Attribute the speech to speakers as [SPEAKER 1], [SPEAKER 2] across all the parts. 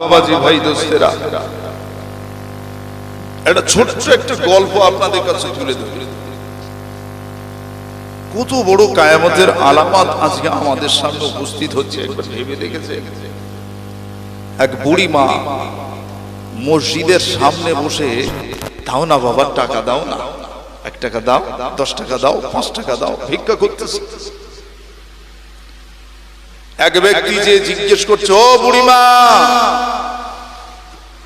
[SPEAKER 1] বাবাজি, ভাই দোস্তেরা, একটা ছোট্ট একটা গল্প আপনাদের কাছে তুলে কত বড় কায়ামতের আলামত আজকে আমাদের সামনে উপস্থিত হচ্ছে, একবার ভেবে দেখেছে এক বুড়ি মা মসজিদের সামনে বসে, দাও না বাবা, টাকা দাও না। এক টাকা দাও, দশ টাকা দাও, পাঁচ টাকা দাও, ভিক্ষা করতেছে। এক ব্যক্তি যে জিজ্ঞেস করছে, ও বুড়িমা,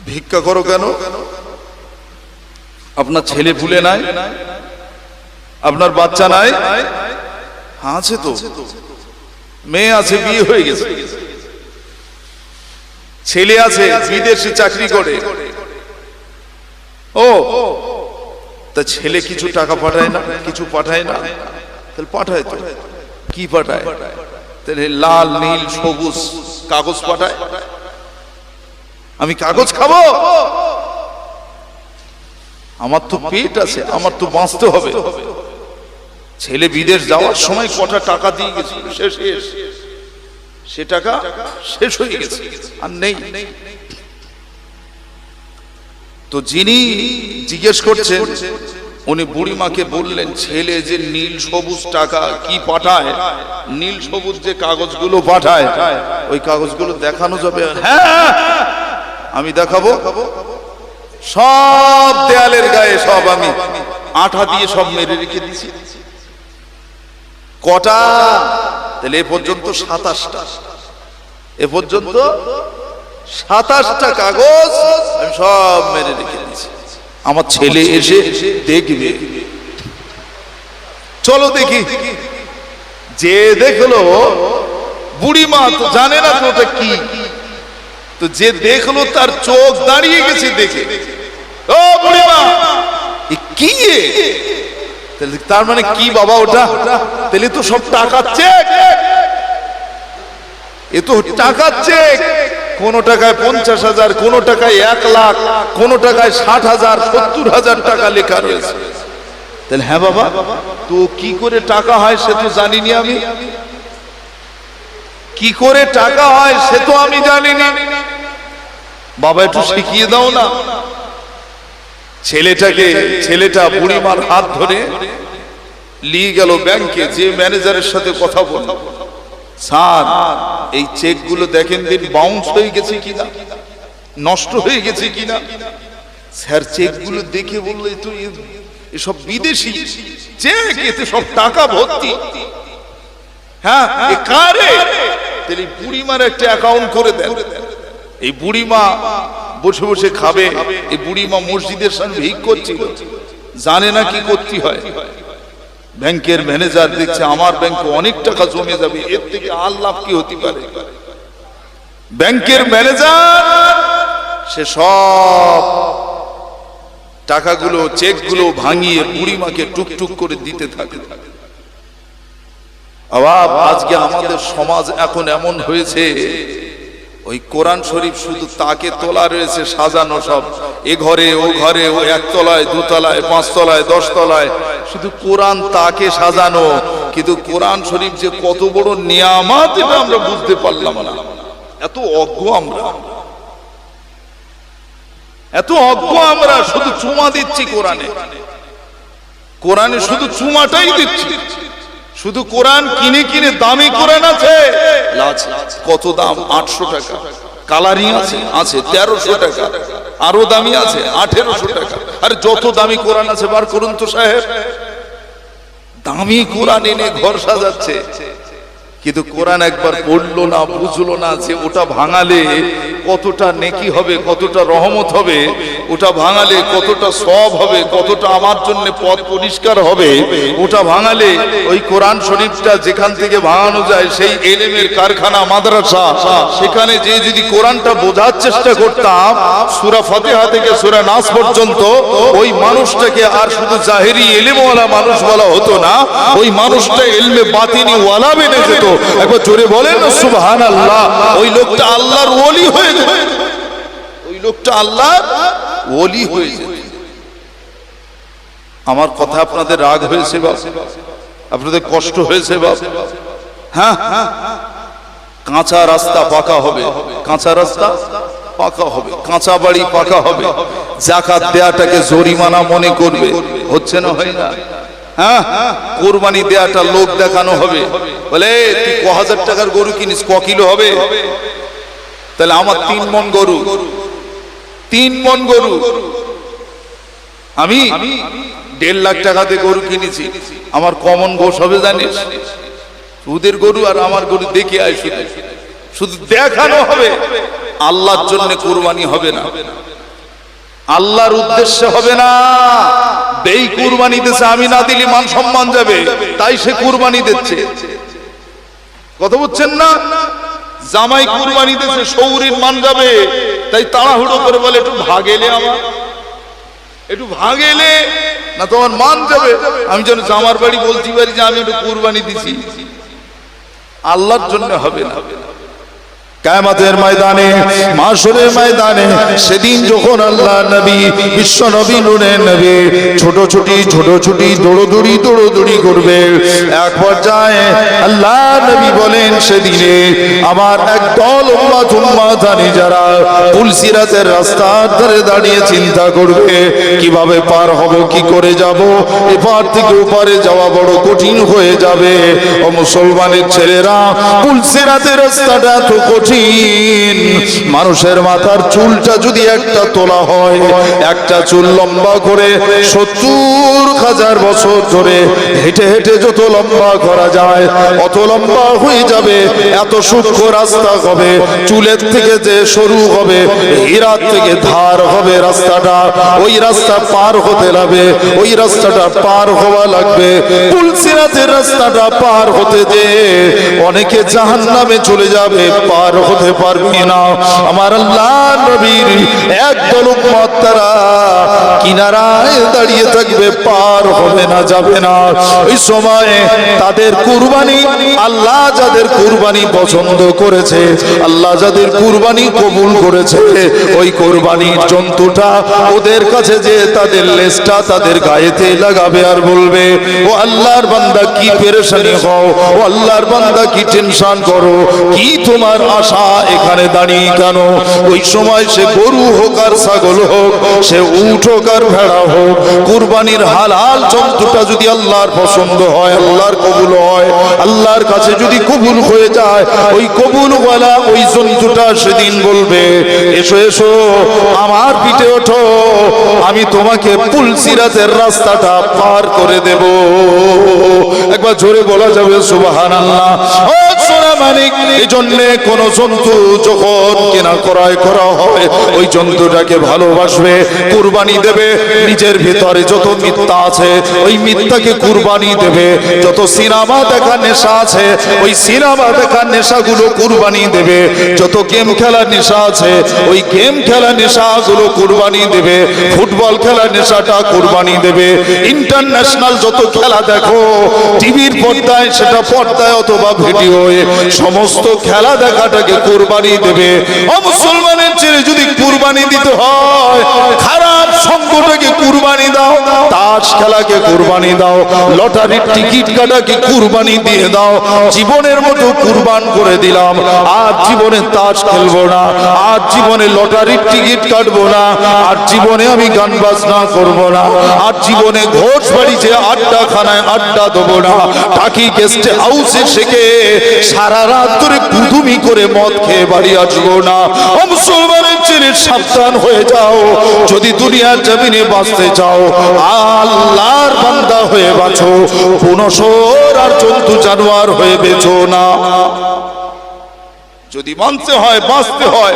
[SPEAKER 1] ভিক্ষা করো কেন? আপনার ছেলে ভুলে নাই? আপনার বাচ্চা নাই? আছে তো। মেয়ে আছে, বিয়ে হয়ে গেছে। ছেলে আছে, বিদেশে চাকরি করে। ও, তা ছেলে কিছু টাকা পাঠায় না? কিছু পাঠায় না? তাহলে পাঠায় তো। কি পাঠায়? লাল, নীল, সবুজ কাগজ পাঠায়। আমি কাগজ খাব? আমার তো পেট আছে, আমার তো বাঁচতে হবে। ছেলে বিদেশ যাওয়ার সময় কটা টাকা দিয়ে গেছে সে টাকা শেষ হয়ে গেছে, আর নেই। তো যিনি জিজ্ঞেস করছেন উনি বুড়িমাকে বললেন, ছেলে যে নীল সবুজ টাকা কি পাঠায়? নীল সবুজ যে কাগজগুলো পাঠায়, ওই কাগজগুলো দেখানো যাবে? হ্যাঁ আমি দেখাবো। সব দেয়ালের গায়ে সব আমি। আঠা দিয়ে সব মেরে রেখে দিছি। কটা? তাহলে এ পর্যন্ত সাতাশটা। এ পর্যন্ত সাতাশটা কাগজ আমি সব মেরে রেখে দিয়েছি আমার ছেলে এসে দেখবে। চলো দেখি। যে দেখল বুড়িমা তো জানে না তো ওটা কি। তো যে দেখল তার চোখ দাঁড়িয়ে গেছে দেখে। ও বুড়িমা এ কি তার মানে কি বাবা ওটা? তাহলে তো সব টাকার চেক এ তো টাকার চেক কোন টাকায় পঞ্চাশ হাজার, কোন টাকায় এক লাখ, কোন টাকায় ষাট হাজার, সত্তর হাজার টাকা লেখা রয়েছে। তাহলে হ্যাঁ বাবা, তো কি করে টাকা হয় সে তো জানিনি আমি। কি করে টাকা হয় সে তো আমি জানি না বাবা, একটু শিখিয়ে দাও না। ছেলেটাকে, ছেলেটা বুড়িমার হাত ধরে নিয়ে গেল ব্যাংকে, যে ম্যানেজারের সাথে কথা বলল। স্যার, এই চেকগুলো দেখেন দিন বাউন্স হয়ে গেছে কিনা? নষ্ট হয়ে গেছে কিনা? স্যার চেকগুলো দেখে বলল তো এসব বিদেশি চেক, এতে সব টাকা ভর্তি। হ্যাঁ কারে? বুড়িমার একটা অ্যাকাউন্ট করে দেন। এই বুড়িমা বসে বসে খাবে, এই বুড়িমা মসজিদের সামনে ভিক করছিল। জানে না কি করতে হয়। ব্যাংকের ম্যানেজার দেখছে আমার ব্যাংকে অনেক টাকা জমে যাবে, এর থেকে আর লাভ কি হতে পারে? ব্যাংকের ম্যানেজার, সে সব টাকাগুলো, চেকগুলো ভাঙিয়ে বুড়িমাকে টুকটুক করে দিতে থাকে। আবার আজকে আমাদের সমাজ এখন এমন হয়েছে ওই কোরআন শরীফ শুধু তাকে তোলা রয়েছে, সাজানো সব। এ ঘরে, ও ঘরে, ও একতলায়, দুতলায়, পাঁচতলায়, দশতলায়। শুধু কোরআন তাকে সাজানো, কিন্তু কোরআন শরীফ যে কত বড় নিয়ামাত, এটা আমরা বুঝতে পারলাম না। এত অজ্ঞ আমরা। এত অজ্ঞ আমরা, শুধু চুমা দিচ্ছি কোরআনে। কোরআনে শুধু চুমাটাই দিচ্ছি। শুধু কোরআন কিনে কিনে দামি কোরআন আছে? কত দাম? আটশো টাকা। কালারিং আছে? আছে। তেরোশো টাকা। আরও দামি আছে? আঠেরোশো টাকা। আর যত দামি কোরআন আছে বার করুন তো সাহেব। দামি কোরআন এনে ঘর সাজাচ্ছে। কিন্তু কোরআন একবার পড়ল না, বুঝলো না যে ওটা ভাঙালে কতটা নেকি হবে, কতটা রহমত হবে, ওটা ভাঙালে কতটা সব হবে, কতটা আমার জন্য পথ পরিষ্কার হবে, ওটা ভাঙালে ওই কোরআন শরীফটা যেখান থেকে ভাঙানো যায়, সেই এলেমের কারখানা, মাদ্রাসা, সেখানে যে যদি কোরআনটা বোঝার চেষ্টা করতাম, সুরা ফাতেহা থেকে সুরা নাস পর্যন্ত, ওই মানুষটাকে আর শুধু জাহেরি এলেমওয়ালা মানুষ বলা হতো না, ওই মানুষটা এলমে বাতিনি ওয়ালা বেনে যেত। একবার জোরে বলেন সুবহান আল্লাহ ওই লোকটা আল্লাহর ওলি হয়ে যেত। ওই লোকটা আল্লাহর ওলি হয়ে যেত। আমার কথা আপনাদের রাগ হয়েছে, বাপ। আপনাদের কষ্ট হয়েছে, বাপ। হ্যাঁ। কাঁচা রাস্তা পাকা হবে। কাঁচা রাস্তা পাকা হবে। কাঁচা বাড়ি পাকা হবে। জাকাত দেয়াটাকে জরিমানা মনে করবে। হচ্ছে না হয় না? হ্যাঁ? কোরবানি দেয়াটা লোক দেখানো হবে। বলে তুই ক হাজার টাকার গরু কিনিস? ক কিলো হবে? তাহলে আমার তিন মন গরু। তিন মন গরু। আমি দেড় লাখ টাকাতে গরু কিনেছি। আমার কমন গোস হবে, জানিস? ওদের গরু আর আমার গরু দেখে শুধু শুধু দেখানো হবে। আল্লাহর জন্য কোরবানি হবে না। আল্লাহর উদ্দেশ্যে হবে না। বেই কুরবানি দিচ্ছে আমি না দিলে মান সম্মান যাবে। তাই সে কুরবানি দিচ্ছে। কথা বুঝছেন না? জামাই কুরবানি দিচ্ছে সৌরির মান যাবে। তাই তাড়াহুড়ো করে বলে একটু ভাগেলে আমার। একটু ভাগেলে না তোমার মান যাবে। আমি যেন জামার বাড়ি বলতে পারি যে আমি একটু কুরবানি দিছি। আল্লাহর জন্য হবে না।
[SPEAKER 2] কায়ামতের ময়দানে, মাসুরের ময়দানে সেদিন যখন আল্লাহ নবী, বিশ্ব নবী নুরে নবী ছোট ছুটি ছোট ছুটি, দৌড়দৌড়ি দৌড়দৌড়ি করবে, এক পর্যায়ে আল্লাহ নবী বলেন, সেদিনে আমার এক দল উম্মাত উম্মাত আনি যারা পুলসিরাতের রাস্তার ধারে দাঁড়িয়ে চিন্তা করবে, কীভাবে পার হব, কি করে যাব, এপার থেকে ওপারে যাওয়া বড় কঠিন হয়ে যাবে। ও মুসলমানের ছেলেরা পুলসিরাতের রাস্তাটা এত কঠিন মানুষের মাথার চুলটা যদি একটা তোলা হয়, একটা চুল লম্বা করে সত্তর হাজার বছর ধরে হেঁটে হেঁটে যত লম্বা করা যায়, অত লম্বা হয়ে যাবে, এত সূক্ষ্ম রাস্তা হবে, চুলের থেকে যে সরু হবে, হীরার থেকে ধার হবে রাস্তাটা, ওই রাস্তা পার হতে লাগবে, ওই রাস্তাটা পার হওয়া লাগবে। পুলসিরাতের রাস্তাটা পার হতে যে অনেকে জাহান নামে চলে যাবে, পার হতে পারবি না। আমার আল্লাহ নবীর একদল উম্মত তারা কিনারায় দাঁড়িয়ে থাকবে, পার হবে না, যাবে না। ওই সময় তাদের কুরবানি, আল্লাহ যাদের কুরবানি পছন্দ করেছে, আল্লাহ যাদের কুরবানি কবুল করেছে, ওই কোরবানির জন্তুটা ওদের কাছে যে তাদের লেজটা তাদের গায়েতে লাগাবে আর বলবে, ও আল্লাহর বান্দা, কি পেরেশানি হও, ও আল্লাহর বান্দা, কি টেনশন করো, কি তোমার আশা এখানে দাঁড়িয়ে কেন? ওই সময় সে গরু হোক আর ছাগল হোক সে উঠ হোক আর ভেড়া হোক, কুরবানির হালাল জন্তুটা যদি আল্লাহর পছন্দ হয়, আল্লাহর কবুল হয়, আল্লাহর কাছে যদি কবুল হয়ে যায়, ওই কবুল বলা ওই জন্তুটা সেদিন বলবে, এসো এসো, আমার পিঠে ওঠো, আমি তোমাকে পুলসিরাতের রাস্তাটা পার করে দেব। একবার জোরে বলা যাবে সুবাহান আল্লাহ মানিক এই জন্যে কোন জন্তু যখন কেনা করায় করা হয়, ওই জন্তুটাকে ভালোবাসবে, কুরবানি দেবে। নিজের ভিতরে যত মিথ্যা আছে, ওই মিথ্যাকে কুরবানি দেবে। যত সিনেমা দেখা নেশা আছে, ওই সিনেমা দেখা নেশাগুলো কুরবানি দেবে। যত গেম খেলার নেশা আছে, ওই গেম খেলা নেশাগুলো কুরবানি দেবে। ফুটবল খেলার নেশাটা কুরবানি দেবে। ইন্টারন্যাশনাল যত খেলা দেখো, টিভির পর্দায়, সেটা পর্দায় অথবা ভিডিওয়ে সমস্ত খেলা দেখাটাকে কুরবানি দেবে। মুসলমানের ছেলে, যদি কুরবানি দিতে হয়, খারাপ সঙ্গটাকে কুরবানি দাও তাস খেলাকে কুরবানি দাও, লটারির টিকিট কাটাকে কুরবানি দিয়ে দাও, জীবনের মতো কুরবান করে দিলাম, আর জীবনে তাস খেলব না, আর জীবনে লটারির টিকিট কাটবো না, আর জীবনে আমি গান বাজনা করব না, আর জীবনে ঘোষ বাড়িতে আড্ডা খানায় আড্ডা দেবো না টাকি গেস্ট হাউসে শেখে সারা ধরে কুদুমি করে মদ খেয়ে বাড়ি আসব না। মুসলমানের সাবধান হয়ে যাও। যদি দুনিয়ার জমিনে বাঁচতে চাও, আল্লাহর বান্দা হয়ে বাঁচো। আর জন্তু জানোয়ার হয়ে বেচো না।
[SPEAKER 1] যদি মানতে হয়, বাঁচতে হয়,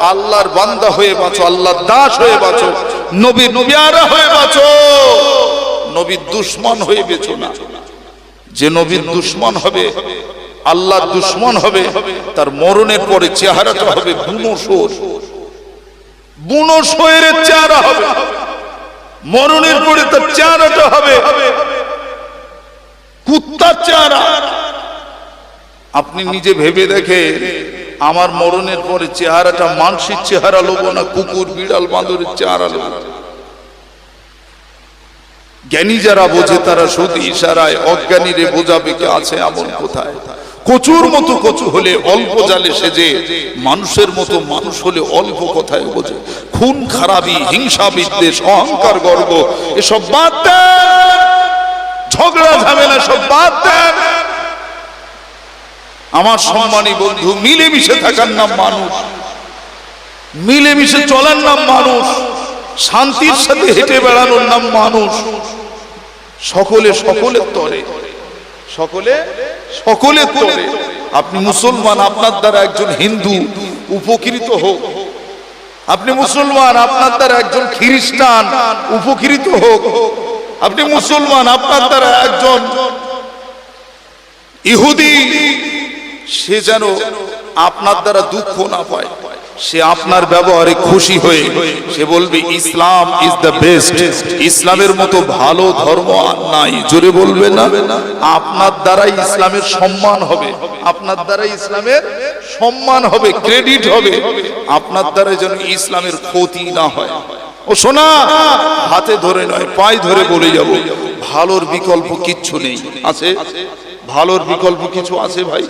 [SPEAKER 1] আল্লাহর বান্দা হয়ে বাঁচো, আল্লাহর দাস হয়ে বাঁচো নবীর নবিয়ারা হয়ে বাঁচো। নবীর দুশ্মন হয়ে বেচো না। যে নবীর দুশ্মন হবে আল্লাহর দুশ্মন হবে, তার মরণের পরে চেহারাটা হবে বুনো সোর বুনো সোয়ের চেহারা হবে। মরণের পরে তার চেহারাটা হবে কুত্তার চেহারা। আপনি নিজে ভেবে দেখে আমার মরণের পরে চেহারাটা মানসিক চেহারা লোবো না, কুকুর, বিড়াল, বাঁদরের চেহারা লোবো জ্ঞানী যারা বোঝে তারা শুধু ইশারায়, অজ্ঞানীরে বোঝাবে কে আছে, এমন কোথায়। কচুর মতো কচু হলে অল্প জালে সেজে, মানুষের মতো মানুষ হলে অল্প কথায় বোঝে। খুন, খারাপি, হিংসা, বিদ্বেষ, অহংকার, গর্ব, এসব বাদ ঝগড়া, ঝামেলা সব বাদ আমার সম্মানী বন্ধু, মিলেমিশে থাকার নাম মানুষ। মিলেমিশে চলার নাম মানুষ। শান্তির সাথে হেঁটে বেড়ানোর নাম মানুষ। সকলে সকলের তরে। সকলে সকলের তরে আপনি মুসলমান, আপনার দ্বারা একজন হিন্দু উপকৃত হোক। আপনি মুসলমান, আপনার দ্বারা একজন খ্রিস্টান উপকৃত হোক। আপনি মুসলমান, আপনার দ্বারা একজন ইহুদি, সে যেন আপনার দ্বারা দুঃখ না পায়। সে আপনার ব্যবহারে খুশি হয়ে সে বলবে, ইসলাম ইজ দ্য বেস্ট ইসলামের মতো ভালো ধর্ম আর নাই। জোরে বলবে না? আপনার দ্বারা ইসলামের সম্মান হবে। আপনার দ্বারা ইসলামের সম্মান হবে, ক্রেডিট হবে। আপনার দ্বারা যেন ইসলামের ক্ষতি না হয়। ও শোনা হাতে ধরে নয়, পায়ে ধরে বলে যাব। ভালোর বিকল্প কিচ্ছু নেই। আছে? ভালোর বিকল্প কিছু আছে ভাই?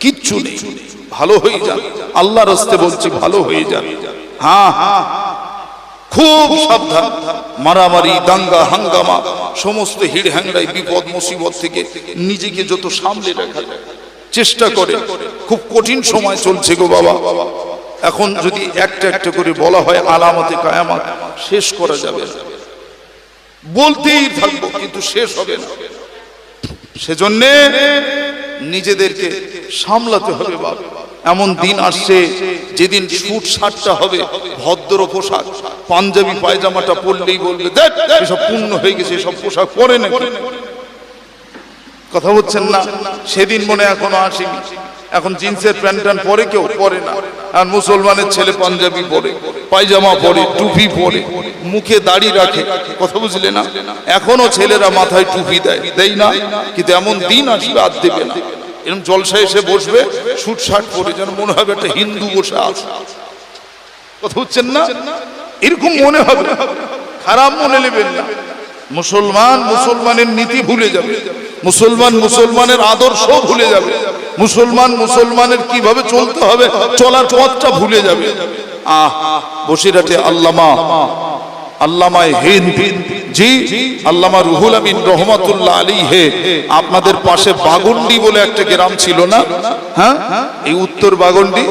[SPEAKER 1] কিচ্ছু নেই। ভালো হয়ে যান। আল্লাহ রস্তে বলছি ভালো হয়ে যান। হ্যাঁ হ্যাঁ। খুব সাবধান। মারামারি, দাঙ্গা, হাঙ্গামা, সমস্ত হিড় হ্যাংড়াই বিপদ, মুসিবত থেকে নিজেকে যত সামলে রাখা চেষ্টা করে। খুব কঠিন সময় চলছে গো বাবা। এখন যদি একটা একটা করে বলা হয় আলামতে কায়ামাত, শেষ করা যাবে বলতেই থাকব, কিন্তু শেষ হবে না। সেজন্য নিজেদেরকে সামলাতে হবে বাবা এমন দিন আসছে যেদিন শুট শার্টটা হবে ভদ্র পোশাক। পাঞ্জাবি পায়জামাটা পরলেই বলবে দেখ এসব পূর্ণ হয়ে গেছে এসব পোশাক পরে কথা বলছেন না সেদিন মনে এখনও আসেনি। এখন জিন্সের প্যান্ট ট্যান্ট পরে কেউ পরে না। আর মুসলমানের ছেলে পাঞ্জাবি পরে পায়জামা পরে টুপি পরে মুখে দাড়ি রাখে। কথা বুঝলে না? এখনও ছেলেরা মাথায় টুপি দেয়। দেই না? কিন্তু এমন দিন আসবে আর দেবে না। এরকম জলসা এসে বসবে শুট শার্ট পরে যেন মনে হবে একটা হিন্দু বসে আছে। কথা হচ্ছেন না? এরকম মনে হবে। খারাপ মনে নেবেন না। মুসলমান মুসলমানের নীতি ভুলে যাবে। মুসলমান মুসলমানের আদর্শ ভুলে যাবে। মুসলমান মুসলমানের কীভাবে চলতে হবে, চলার পথটা ভুলে যাবে। আহ বসিরাটে আল্লামা আল্লামায় হিন্দ। জি, আল্লামা রুহুল আমিন রহমাতুল্লাহ আলী হে আপনাদের পাশে বাগন্ডি বলে একটা গ্রাম ছিল না? হ্যাঁ? এই উত্তর বাগন্ডি?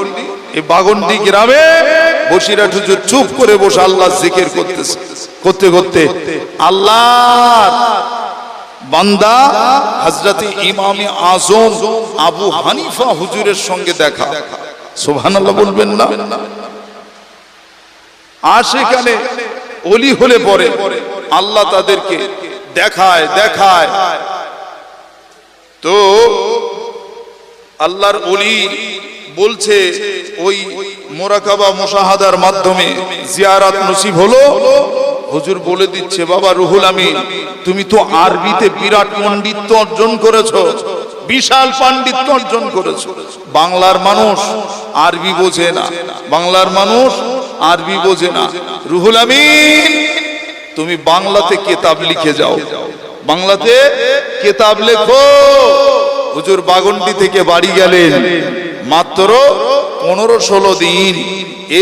[SPEAKER 1] এই বাগন্ডি গ্রামে বসিরাট হুজুর চুপ করে বসে আল্লাহ জিকির করতেছে। করতে করতে আল্লাহ বান্দা হজরত ইমামে আজম আবু হানিফা হুজুরের সঙ্গে দেখা। সুবহানাল্লাহ বলবেন না? আর সেখানে অলি হলে পরে আল্লাহ তাদেরকে দেখায় দেখায়। তো আল্লাহর অলি বলছে, ওই মোরাকাবা মোশাহাদার মাধ্যমে জিয়ারাত নসিব হলো? হুজুর বলে দিচ্ছে, বাবা রুহুল আমিন, তুমি তো আরবিতে বিরাট পণ্ডিত্য অর্জন করেছ, বিশাল পাণ্ডিত্য অর্জন করেছ। বাংলার মানুষ আরবি বোঝে না, বাংলার মানুষ আরবি বোঝে না। রুহুল আমিন, তুমি বাংলাতে কেতাব লিখে যাও। বাংলাতে কেতাব লেখো। হুজুর বাগন্ডি থেকে বাড়ি গেলেন। মাত্র পনেরো ষোলো দিন।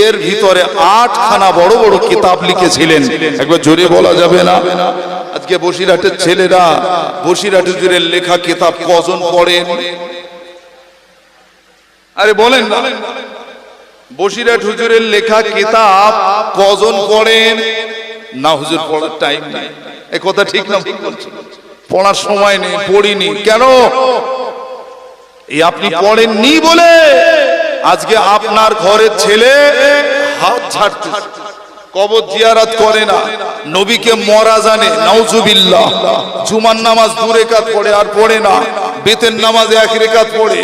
[SPEAKER 1] এর ভিতরে আটখানা বড় বড় কিতাব লিখেছিলেন। একবার জোরে বলা যাবে না। আজকে বসিরহাটের ছেলেরা, বসিরহাট হুজুরের লেখা কিতাব কজন পড়েন? আরে বলেন না। বসিরহাট হুজুরের লেখা কিতাব কজন পড়েন? না, হুজুর, পড়ার টাইম নেই। এ কথা ঠিক না পড়ার সময় নেই, পড়িনি। কেন? এই আপনি পড়েননি বলে আজকে আপনার ঘরের ছেলে হাত ছাড়তে কবর জিয়ারাত করে না। নবীকে মরা জানে, নাউজুবিল্লাহ। জুমার নামাজ দু রেকাত পড়ে আর পড়ে না। বেতের নামাজে এক রেখাত পড়ে।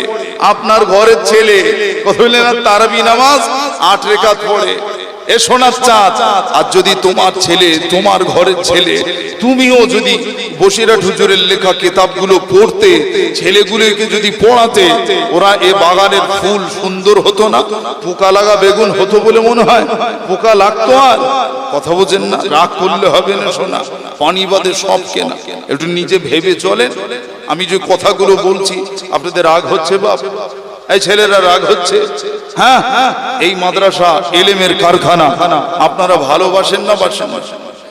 [SPEAKER 1] আপনার ঘরের ছেলে বললেন তারাবি নামাজ? আট রেখাত পড়ে। এ সোনার চাঁদ, আর যদি তোমার ছেলে, তোমার ঘরের ছেলে, তুমিও যদি বসিরাট হুজুরের লেখা কিতাবগুলো পড়তে, ছেলেগুলোকে যদি পড়াতে, ওরা এ বাগানের ফুল সুন্দর হতো না? পোকা লাগা বেগুন হতো বলে মনে হয়। পোকা লাগতো আর? কথা বোঝেন না? রাগ করলে হবে না শোনা পানি বাদে সব কেনা। একটু নিজে ভেবে চলেন। আমি যে কথাগুলো বলছি, আপনাদের রাগ হচ্ছে বাপ? এই ছেলেরা রাগ হচ্ছে হ্যাঁ এই মাদ্রাসা এলেমের কারখানা আপনারা ভালোবাসেন না বাসেন?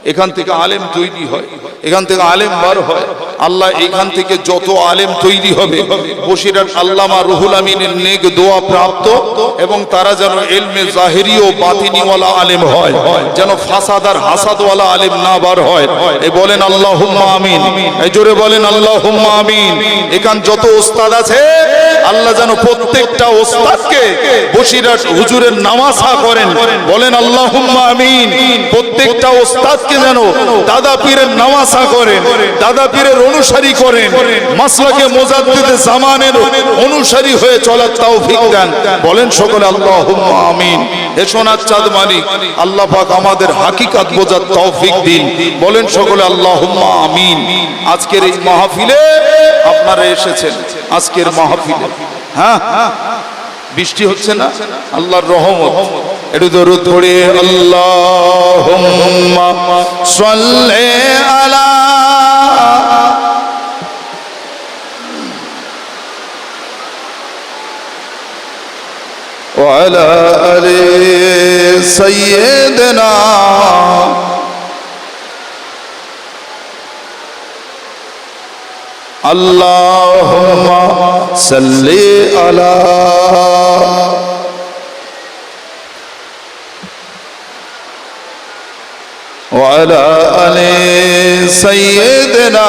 [SPEAKER 1] এখান থেকে আলেম তৈরি হয়, এখান থেকে আলেম বার হয়। আল্লাহ এখান থেকে যত আলেম তৈরি হবে বসিরাট আল্লামা রুহুল আমিনের নেক দোয়া প্রাপ্ত এবং তারা যেন এলমে জাহেরি ও বাতিনিওয়ালা আলেম হয়, যেন ফাসাদার হাসাদওয়ালা আলেম না বার হয়। এই বলেন আল্লাহ হুম্মা আমিন। এই জোরে বলেন আল্লাহ হুম্মা আমিন। এখান যত ওস্তাদ আছে, আল্লাহ যেন প্রত্যেকটা ওস্তাদকে বসিরাট হুজুরের নামাজা করেন। বলেন আল্লাহ হুম্মা আমিন। প্রত্যেকটা ওস্তাদকে যেন দাদা পীরের নামাজা করেন, দাদা পীরের অনুসারী করেন, মাসলাকে মোজাদ্দিদে জামানের অনুসারী হয়ে চলার তৌফিক দেন। বলেন সকলে আল্লাহ আমিন। হে সোনার চাঁদ মালিক, আল্লাহ পাক আমাদের হাকিকাত বোঝার তৌফিক দিন। বলেন সকলে আল্লাহ আমিন। আজকের এই মাহফিলে আপনারা এসেছেন, আজকের মাহফিলে। হ্যাঁ? বৃষ্টি হচ্ছে না? আল্লাহর রহমত। একটু দরুদ পড়ে আল্লাহ সাল্লে আলা وعلى آل سيدنا اللهم صل على وعلى آل سيدنا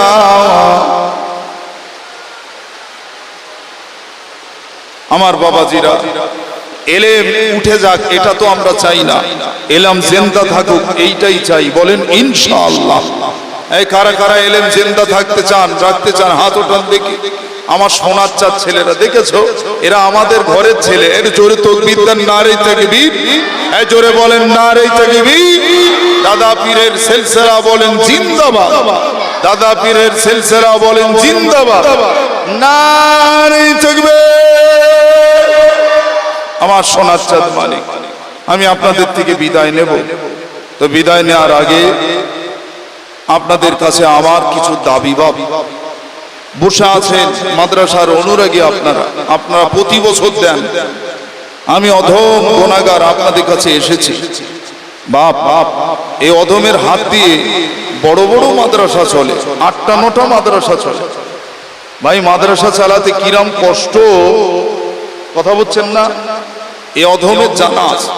[SPEAKER 1] আমার বাবাজিরা এলেম উঠে যাক এটা তো আমরা চাই না এলাম জেন্দা থাকুক এইটাই চাই বলেন ইনশাআল্লাহ এই কারা কারা এলেম জেন্দা থাকতে চান রাখতে চান হাত ওঠান দেখি আমার সোনার চার ছেলেরা দেখেছো এরা আমাদের ঘরের ছেলে এর জোরে তকবির দেন নারে তাকবীর এই জোরে বলেন নারে তাকবীর দাদা পীরের সিলসিলা বলেন জিন্দাবাদ। দাদা পীরের সিলসিলা বলেন জিন্দাবাদ। নারে তাকবীর আমার সোনার চাঁদ মালিক, আমি আপনাদের থেকে বিদায় নেব। তো বিদায় নেওয়ার আগে আপনাদের কাছে আমার কিছু দাবি বাব। বসে আছেন মাদ্রাসার অনুরাগী আপনারা আপনারা প্রতি বছর দেন। আমি অধম গোনাগার আপনাদের কাছে এসেছি। বাপ বাপ এই অধমের হাত দিয়ে বড় বড় মাদ্রাসা চলে, আটটা নটা মাদ্রাসা চলে। ভাই, মাদ্রাসা চালাতে কিরাম কষ্ট। কথা বলছেন না? এ অধমের জানা আছে